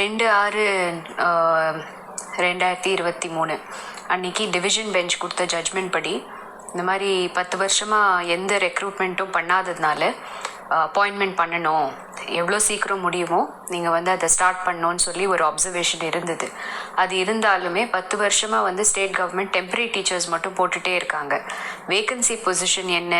ரெண்டு ஆறு ரெண்டாயிரத்தி இருபத்தி மூணு. அன்னைக்கு டிவிஷன் பெஞ்ச் கொடுத்த ஜட்ஜ்மெண்ட் படி இந்த மாதிரி பத்து வருஷமாக எந்த ரெக்ரூட்மெண்ட்டும் பண்ணாததுனால அப்பாயின்மெண்ட் பண்ணணும். எவ்வளோ சீக்கிரம் முடியுமோ நீங்கள் வந்து அதை ஸ்டார்ட் பண்ணணும்னு சொல்லி ஒரு அப்சர்வேஷன் இருந்தது. அது இருந்தாலுமே பத்து வருஷமாக வந்து ஸ்டேட் கவர்மெண்ட் டெம்பரரி டீச்சர்ஸ் மட்டும் போட்டுகிட்டே இருக்காங்க. வேகன்சி பொசிஷன் என்ன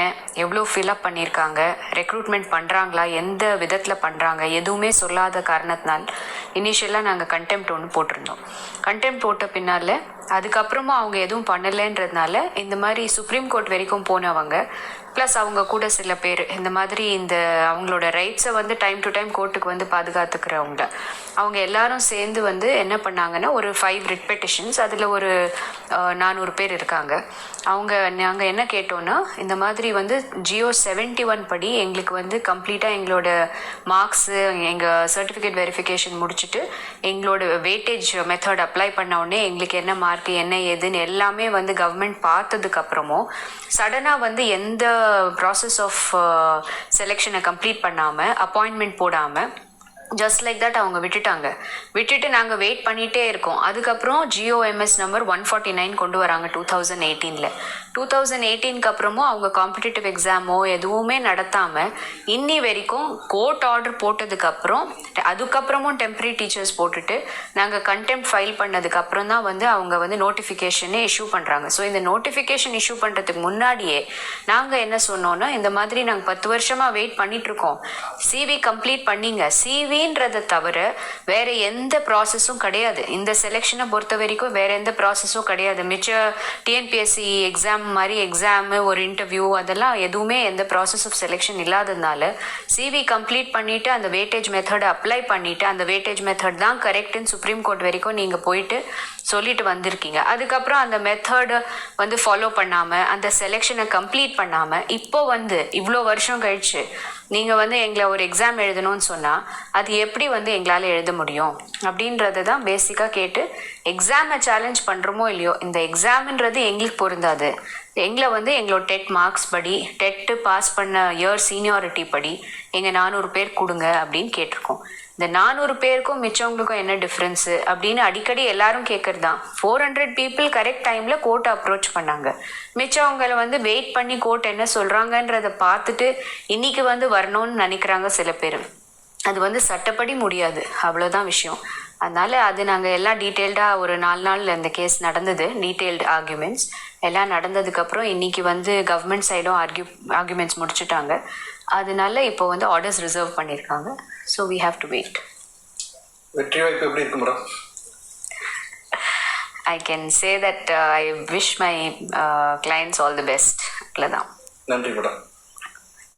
எவ்வளோ ஃபில்அப் பண்ணியிருக்காங்க ரெக்ரூட்மெண்ட் பண்ணுறாங்களா எந்த விதத்தில் பண்ணுறாங்க எதுவுமே சொல்லாத காரணத்தினால் இனிஷியலாக நாங்கள் கண்டெம்ட் ஒன்று போட்டிருந்தோம். கண்டெம்ட் போட்ட பின்னால் அதுக்கப்புறமா அவங்க எதுவும் பண்ணலைன்றதுனால இந்த மாதிரி சுப்ரீம் கோர்ட் வரைக்கும் போனவங்க ப்ளஸ் அவங்க கூட சில பேர் இந்த மாதிரி இந்த அவங்களோட ரைட்ஸை வந்து டைம் டு டைம் கோர்ட்டுக்கு வந்து பாதுகாத்துக்கிறவங்க. அவங்க எல்லாரும் சேர்ந்து வந்து என்ன பண்ணாங்கன்னா ஒரு ஃபைவ் ரிட் பெட்டிஷன்ஸ் அதில் ஒரு நானூறு பேர் இருக்காங்க. அவங்க நாங்கள் என்ன கேட்டோன்னா இந்த மாதிரி வந்து ஜியோ செவன்ட்டி ஒன் படி எங்களுக்கு வந்து கம்ப்ளீட்டாக எங்களோட மார்க்ஸு எங்கள் சர்டிஃபிகேட் வெரிஃபிகேஷன் முடிச்சுட்டு எங்களோட வெயிட்டேஜ் மெத்தட் அப்ளை பண்ண உடனே எங்களுக்கு என்ன மார்க் என்ன ஏதுன்னு எல்லாமே வந்து கவர்மெண்ட் பார்த்ததுக்கப்புறமும் சடனாக வந்து எந்த ப்ராசஸ் ஆஃப் செலெக்ஷனை கம்ப்ளீட் பண்ணாமல் அப்பாயின்மெண்ட் போடாமல் ஜஸ்ட் லைக் தட் அவங்க விட்டுட்டாங்க. விட்டுட்டு நாங்கள் வெயிட் பண்ணிகிட்டே இருக்கோம். அதுக்கப்புறம் G O M S number one forty nine கொண்டு வராங்க டூ தௌசண்ட் எயிட்டீனில் டூ தௌசண்ட் எயிட்டீனுக்கு அப்புறமும் அவங்க காம்படிட்டிவ் எக்ஸாமோ எதுவுமே நடத்தாமல் இன்னி வரைக்கும் கோர்ட் ஆர்டர் போட்டதுக்கப்புறம் அதுக்கப்புறமும் டெம்பரரி டீச்சர்ஸ் போட்டுட்டு நாங்கள் கண்டெம்ட் ஃபைல் பண்ணதுக்கப்புறம் தான் வந்து அவங்க வந்து நோட்டிஃபிகேஷனே இஷ்யூ பண்ணுறாங்க ஸோ இந்த நோட்டிஃபிகேஷன் இஷ்யூ பண்ணுறதுக்கு முன்னாடியே நாங்கள் என்ன சொன்னோன்னா இந்த மாதிரி நாங்கள் பத்து வருஷமாக வெயிட் பண்ணிகிட்ருக்கோம் சிவி கம்ப்ளீட் பண்ணிங்க. சிவி அப்படின்றத தவிர வேற எந்த ப்ராசஸும் கிடையாது. இந்த செலெக்ஷனை பொறுத்த வரைக்கும் வேற எந்த ப்ராசஸும் கிடையாது. மிச்ச டிஎன்பிஎஸ்சி எக்ஸாம் மாதிரி எக்ஸாமு ஒரு இன்டர்வியூ அதெல்லாம் எதுவுமே எந்த ப்ராசஸ் ஆஃப் செலெக்ஷன் இல்லாததுனால சிவி கம்ப்ளீட் பண்ணிட்டு அந்த வேட்டேஜ் மெத்தடை அப்ளை பண்ணிட்டு அந்த வேட்டேஜ் மெத்தட் தான் கரெக்ட்னு சுப்ரீம் கோர்ட் வரைக்கும் நீங்கள் போயிட்டு சொல்லிட்டு வந்திருக்கீங்க. அதுக்கப்புறம் அந்த மெத்தடை வந்து ஃபாலோ பண்ணாமல் அந்த செலெக்ஷனை கம்ப்ளீட் பண்ணாமல் இப்போ வந்து இவ்வளோ வருஷம் கழிச்சு நீங்கள் வந்து எங்களை ஒரு எக்ஸாம் எழுதணும்னு சொன்னால் அது எப்படி வந்து எங்களால் எழுத முடியும்? அப்படின்றத தான் பேசிக்காக கேட்டு எக்ஸாமை சேலஞ்ச் பண்ணுறோமோ இல்லையோ இந்த எக்ஸாம்ன்றது எங்களுக்கு பொருந்தாது. எங்களை வந்து எங்களோட டெட் மார்க்ஸ் படி டெட்டு பாஸ் பண்ண இயர் சீனியாரிட்டி படி எங்கள் நானூறு பேர் கொடுங்க அப்படின்னு கேட்டிருக்கோம். இந்த நானூறு பேருக்கும் மிச்சவங்களுக்கும் என்ன டிஃப்ரென்ஸு அப்படின்னு அடிக்கடி எல்லாரும் கேட்கறது தான் ஃபோர் ஹண்ட்ரட் பீப்புள் கரெக்ட் டைமில் கோர்ட்டை அப்ரோச் பண்ணாங்க. மிச்சவங்களை வந்து வெயிட் பண்ணி கோர்ட் என்ன சொல்கிறாங்கன்றத பார்த்துட்டு இன்னைக்கு வந்து வரணும்னு நினைக்கிறாங்க சில பேர். அது வந்து சட்டப்படி முடியாது. அவ்வளோதான் விஷயம். அதனால அது நாங்கள் எல்லாம் டீட்டெயில்டாக ஒரு நாலு நாள் இந்த கேஸ் நடந்தது. டீட்டெயில்டு ஆர்குமெண்ட்ஸ் எல்லாம் நடந்ததுக்கப்புறம் இன்னைக்கு வந்து கவர்மெண்ட் சைடும் ஆர்கியூ ஆர்குமெண்ட்ஸ் முடிச்சுட்டாங்க. அதனால இப்போ வந்து ஆர்டர்ஸ் ரிசர்வ் பண்ணியிருக்காங்க so we have to wait வெற்றி வாய்ப்பு எப்படி இருக்கு madam I can say that I wish my clients all the best அவ்வளோதான் நன்றி மேடம்